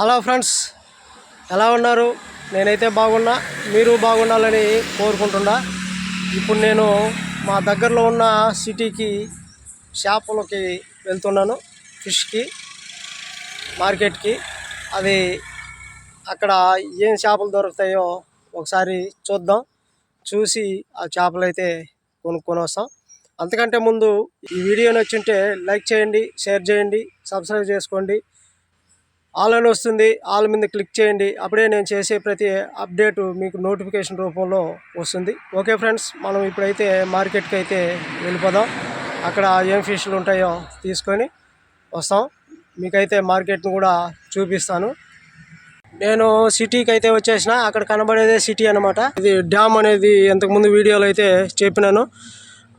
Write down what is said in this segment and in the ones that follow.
Hello friends ఎలా ఉన్నారు? నేనైతే బాగున్నా మీరు బాగుండాలని కోరుకుంటున్నా. ఇప్పుడు నేను మా దగ్గరలో ఉన్న సిటీకి షాపులకి వెళ్తున్నాను ఫిష్కి మార్కెట్కి. అది అక్కడ ఏం చేపలు దొరుకుతాయో ఒకసారి చూద్దాం. చూసి ఆ చేపలు అయితే కొనుక్కొని వస్తాం. అంతకంటే ముందు ఈ వీడియో నచ్చుంటే లైక్ చేయండి షేర్ చేయండి సబ్స్క్రైబ్ చేసుకోండి. ఆల్ అని వస్తుంది ఆల్ మీద క్లిక్ చేయండి. అప్పుడే నేను చేసే ప్రతి అప్డేటు మీకు నోటిఫికేషన్ రూపంలో వస్తుంది. ఓకే ఫ్రెండ్స్ మనం ఇప్పుడైతే మార్కెట్కి అయితే వెళ్ళిపోదాం. అక్కడ ఏం ఫిష్లు ఉంటాయో తీసుకొని వస్తాం. మీకైతే మార్కెట్ను కూడా చూపిస్తాను. నేను సిటీకి అయితే వచ్చేసిన. అక్కడ కనబడేదే సిటీ అనమాట ఇది డ్యామ్ అనేది ఇంతకుముందు వీడియోలో అయితే చెప్పినాను.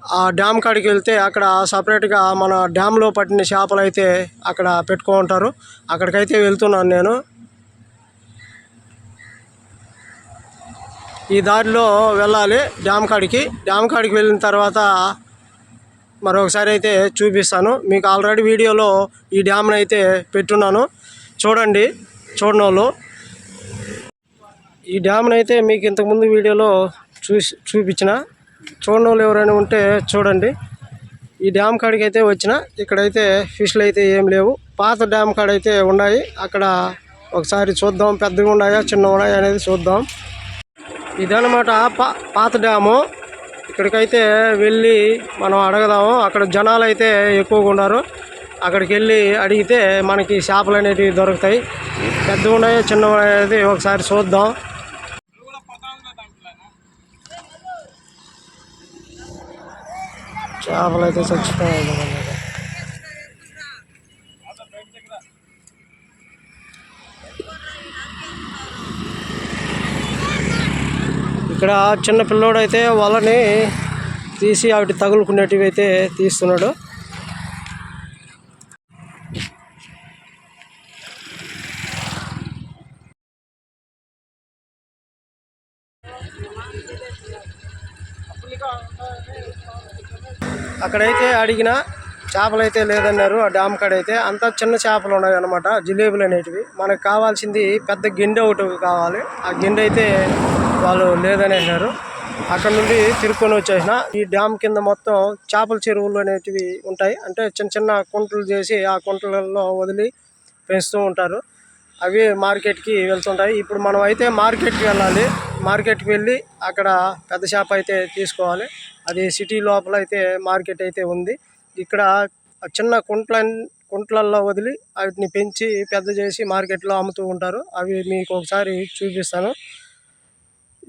ఆ డ్యామ్ కాడికి వెళ్తే అక్కడ సపరేట్గా మన డ్యామ్లో పట్టిన చేపలు అయితే అక్కడ పెట్టుకో ఉంటారు. అక్కడికైతే వెళ్తున్నాను నేను. ఈ దారిలో వెళ్ళాలి డ్యామ్ కాడికి. డ్యామ్ కాడికి వెళ్ళిన తర్వాత మరొకసారి అయితే చూపిస్తాను. మీకు ఆల్రెడీ వీడియోలో ఈ డ్యామ్ని అయితే పెట్టున్నాను. చూడండి చూడని వాళ్ళు ఈ డ్యామ్ని అయితే మీకు ఇంతకుముందు వీడియోలో చూసి చూపించిన. చూడని వాళ్ళు ఎవరైనా ఉంటే చూడండి. ఈ డ్యామ్ కాడికి అయితే వచ్చిన. ఇక్కడైతే ఫిష్లు అయితే ఏం లేవు. పాత డ్యామ్ కాడ అయితే ఉన్నాయి. అక్కడ ఒకసారి చూద్దాం. పెద్దగా ఉన్నాయా చిన్న ఉన్నాయా అనేది చూద్దాం. ఇదనమాట పా పాత డ్యాము. ఇక్కడికైతే వెళ్ళి మనం అడగదాము. అక్కడ జనాలు అయితే ఎక్కువగా ఉన్నారు. అక్కడికి వెళ్ళి అడిగితే మనకి చేపలు అనేటివి దొరుకుతాయి. పెద్దగా ఉన్నాయో చిన్న అనేది ఒకసారి చూద్దాం. చేపలు అయితే చచ్చిపోయాయి ఇక్కడ చిన్న పిల్లోడైతే వలని తీసి వాటి తగులుకునేటివి అయితే తీస్తున్నాడు. అక్కడైతే అడిగిన చేపలు అయితే లేదన్నారు. ఆ డ్యామ్ కాడ అయితే అంతా చిన్న చేపలు ఉన్నాయి అనమాట జిలేబులు అనేటివి. మనకు కావాల్సింది పెద్ద గిండె ఒకటి కావాలి. ఆ గిండె అయితే వాళ్ళు లేదనేసారు అక్కడ నుండి తిరుక్కొని వచ్చేసిన. ఈ డ్యామ్ కింద మొత్తం చేపల చెరువులు అనేటివి ఉంటాయి. అంటే చిన్న చిన్న కుంటలు చేసి ఆ కుంటలలో వదిలి పెంచుతూ ఉంటారు. అవి మార్కెట్కి వెళ్తుంటాయి. ఇప్పుడు మనం అయితే మార్కెట్కి వెళ్ళాలి. మార్కెట్కి వెళ్ళి అక్కడ పెద్ద షాప్ అయితే తీసుకోవాలి. అది సిటీ లోపల అయితే మార్కెట్ అయితే ఉంది. ఇక్కడ చిన్న కుంట్ల కుంట్లల్లో వదిలి వాటిని పెంచి పెద్ద చేసి మార్కెట్లో అమ్ముతూ ఉంటారు. అవి మీకు ఒకసారి చూపిస్తాను.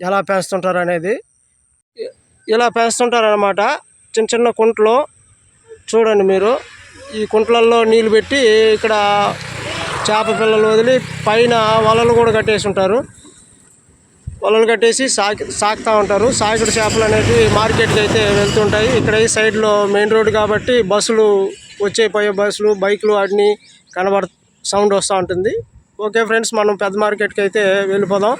ఎలా పెంచుతుంటారు అనేది. ఇలా పెంచుతుంటారు అనమాట చిన్న చిన్న కుంట్లో చూడండి మీరు. ఈ కుంట్లల్లో నీళ్ళు పెట్టి ఇక్కడ చేప పిల్లలు వదిలి పైన వలలు కూడా కట్టేసి ఉంటారు. వలలు కట్టేసి సాకి సాకుతూ ఉంటారు. సాకుడు చేపలు అనేవి మార్కెట్కి అయితే వెళ్తుంటాయి. ఇక్కడ ఈ సైడ్లో మెయిన్ రోడ్ కాబట్టి బస్సులు వచ్చే పోయే బస్సులు బైకులు వాటిని కనబడ సౌండ్ వస్తూ ఉంటుంది. ఓకే ఫ్రెండ్స్ మనం పెద్ద మార్కెట్కి అయితే వెళ్ళిపోదాం.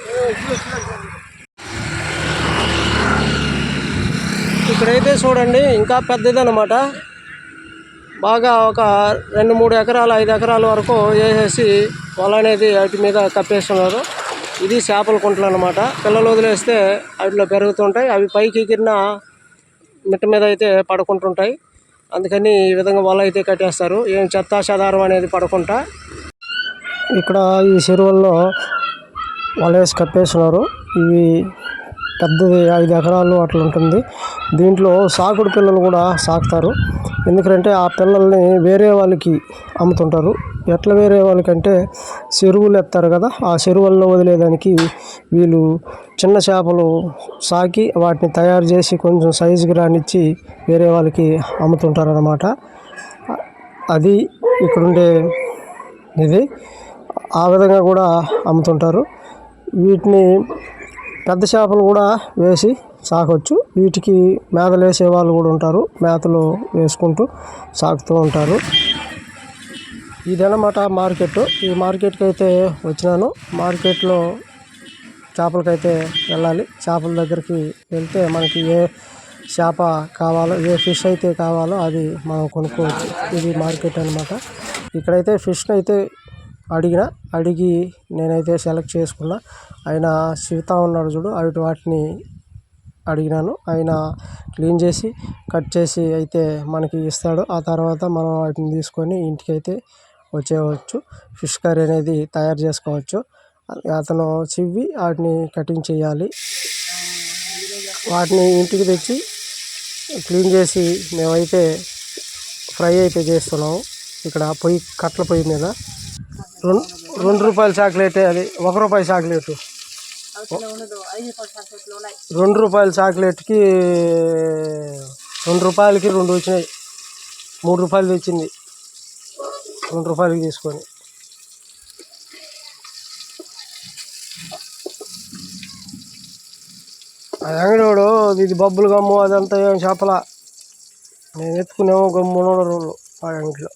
ఇక్కడైతే చూడండి ఇంకా పెద్దది అనమాట బాగా ఒక రెండు మూడు ఎకరాలు ఐదు ఎకరాల వరకు వేసేసి వల అనేది వాటి మీద కప్పేస్తున్నారు. ఇది చేపల కుంటలు అనమాట పిల్లలు వదిలేస్తే వాటిలో పెరుగుతుంటాయి. అవి పైకి ఎగిరిన మిట్ట మీద అయితే పడుకుంటుంటాయి. అందుకని ఈ విధంగా వల అయితే కట్టేస్తారు. ఏం చెత్త చెదారం అనేది పడకుండా. ఇక్కడ ఈ చెరువుల్లో వల వేసి కప్పేస్తున్నారు. ఇవి పెద్దది ఐదు ఎకరాలు అట్లా ఉంటుంది. దీంట్లో సాకుడు పిల్లలు కూడా సాకుతారు. ఎందుకంటే ఆ పిల్లల్ని వేరే వాళ్ళకి అమ్ముతుంటారు. ఎట్లా వేరే వాళ్ళకంటే చెరువులు ఎత్తారు కదా ఆ చెరువుల్లో వదిలేదానికి వీళ్ళు చిన్న చేపలు సాకి వాటిని తయారు చేసి కొంచెం సైజుకి రానిచ్చి వేరే వాళ్ళకి అమ్ముతుంటారు అన్నమాట అది ఇక్కడుండే ఇది. ఆ విధంగా కూడా అమ్ముతుంటారు. వీటిని పెద్ద చేపలు కూడా వేసి సాకొచ్చు వీటికి మేతలు వేసే వాళ్ళు కూడా ఉంటారు. మేతలు వేసుకుంటూ సాకుతూ ఉంటారు. ఇదన్నమాట మార్కెట్. ఈ మార్కెట్కి అయితే వచ్చినాను. మార్కెట్లో చేపలకైతే వెళ్ళాలి. చేపల దగ్గరికి వెళ్తే మనకి ఏ చేప కావాలో ఏ ఫిష్ అయితే కావాలో అది మనం కొనుక్కోవచ్చు. ఇది మార్కెట్ అనమాట ఇక్కడైతే ఫిష్ అయితే అడిగిన అడిగి నేనైతే సెలెక్ట్ చేసుకున్న. ఆయన శివతా ఉన్నాడు చూడు అవిటి వాటిని అడిగినాను. ఆయన క్లీన్ చేసి కట్ చేసి అయితే మనకి ఇస్తాడు. ఆ తర్వాత మనం వాటిని తీసుకొని ఇంటికి అయితే వచ్చేయవచ్చు ఫిష్ కర్రీ అనేది తయారు చేసుకోవచ్చు. అతను చివ్వి వాటిని కటింగ్ చేయాలి. వాటిని ఇంటికి తెచ్చి క్లీన్ చేసి మేమైతే ఫ్రై అయితే చేస్తున్నాము. ఇక్కడ పొయ్యి కట్ల పొయ్యి మీద. రెండు రెండు రూపాయల చాక్లెట్ అది. ఒక రూపాయి చాక్లెట్. రెండు రూపాయల చాక్లెట్కి రెండు రూపాయలకి రెండు వచ్చినాయి. మూడు రూపాయలు తెచ్చింది. రెండు రూపాయలకి తీసుకొని. అది అంగడివాడు ఇది బబ్బులు గమ్ము అదంతా ఏం చేపల. నేను ఎత్తుకునేమో గమ్మున రోజులు ఆ అంగడిలో